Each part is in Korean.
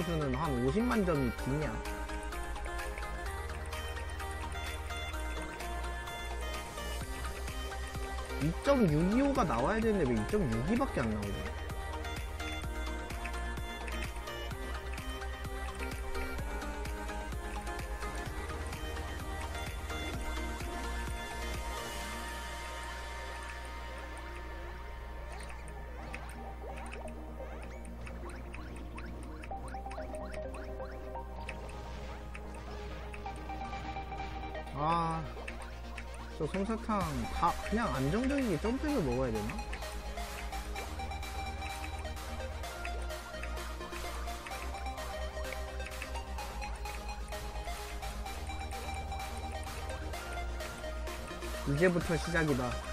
선수는 한 50만 점이 붙냐? (2.625가) 나와야 되는데 왜 (2.62밖에) 안 나오지? 아, 저 솜사탕 다 그냥 안정적이게 점프해서 먹어야 되나? 이제부터 시작이다.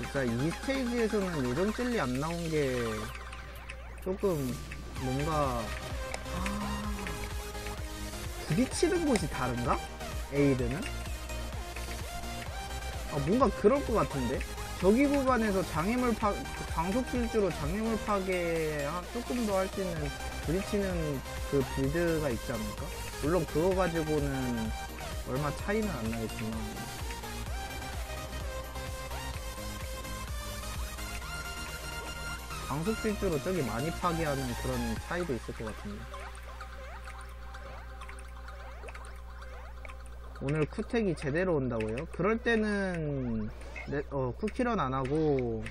진짜 이 스테이지에서는 요정 젤리 안 나온 게 조금 뭔가 아, 부딪히는 곳이 다른가? 에이드는? 아 뭔가 그럴 것 같은데? 저기 구간에서 장애물 파 광속 질주로 장애물 파괴 하- 조금 더 할 수 있는 부딪히는 그 빌드가 있지 않을까? 물론 그거 가지고는 얼마 차이는 안 나겠지만 광속 질주로 저기 많이 파괴하는 그런 차이도 있을 것 같은데 오늘 쿠텍이 제대로 온다고요? 그럴 때는 네, 어, 쿠키런 안 하고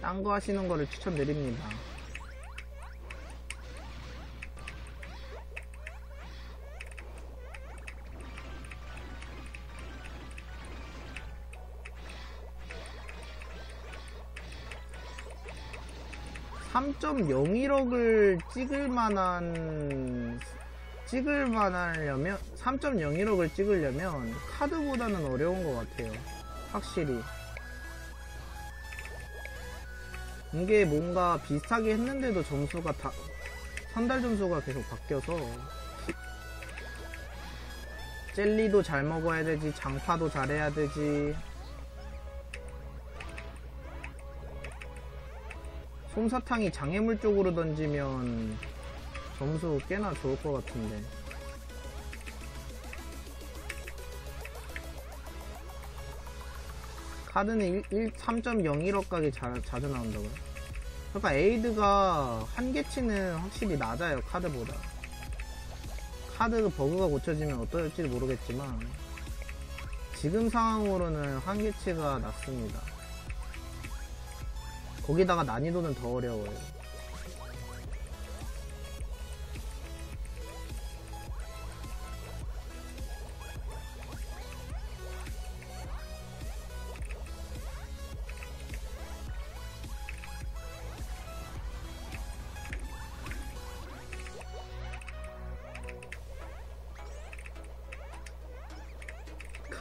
딴 거 하시는 거를 추천드립니다. (3.01억을) 찍을 만한 찍을 만하려면 3.01억을 찍으려면 카드보다는 어려운 것 같아요. 확실히. 이게 뭔가 비슷하게 했는데도 점수가 다 선달 점수가 계속 바뀌어서 젤리도 잘 먹어야 되지 장파도 잘해야 되지 솜사탕이 장애물 쪽으로 던지면 점수 꽤나 좋을 것 같은데. 카드는 3.01억 가게 자, 자주 나온다고요? 그러니까 에이드가 한계치는 확실히 낮아요 카드보다. 카드 버그가 고쳐지면 어떨지 모르겠지만 지금 상황으로는 한계치가 낮습니다 거기다가 난이도는 더 어려워요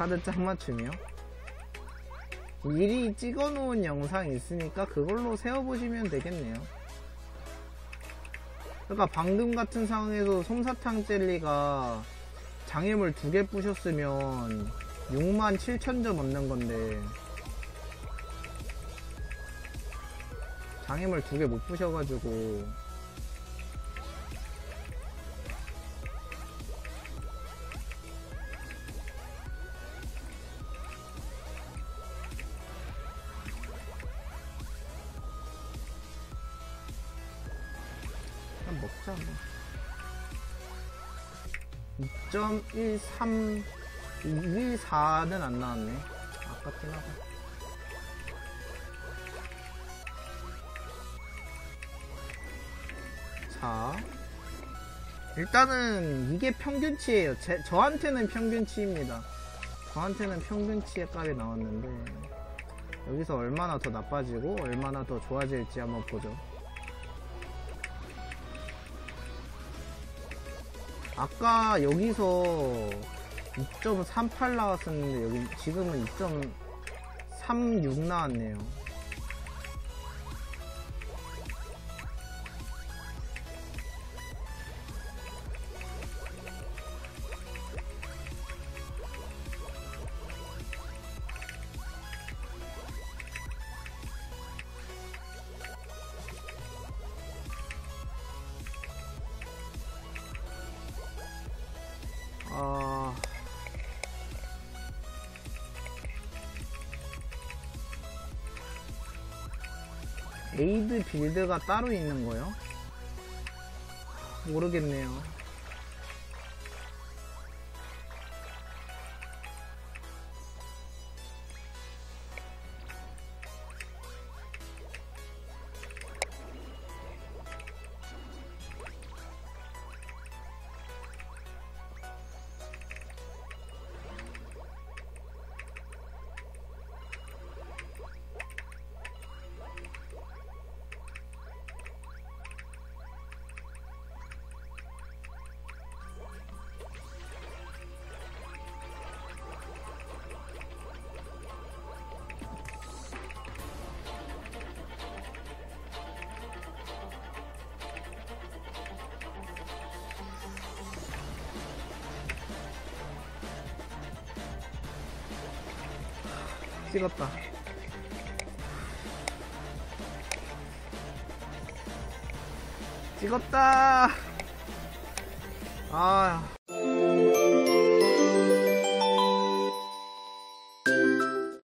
카드 짝 맞춤이요? 미리 찍어 놓은 영상이 있으니까 그걸로 세워보시면 되겠네요. 그러니까 방금 같은 상황에서 솜사탕 젤리가 장애물 두 개 부셨으면 6만 7천 점 얻는 건데 장애물 두 개 못 부셔가지고 먹자 뭐. 2.13 214는 안 나왔네. 아깝긴 하다 자 일단은 이게 평균치예요. 제, 저한테는 평균치입니다. 저한테는 평균치의 값이 나왔는데 여기서 얼마나 더 나빠지고 얼마나 더 좋아질지 한번 보죠 아까 여기서 2.38 나왔었는데 여기 지금은 2.36 나왔네요. 에이드 빌드가 따로 있는 거요? 모르겠네요. 찍었다. 찍었다. 아.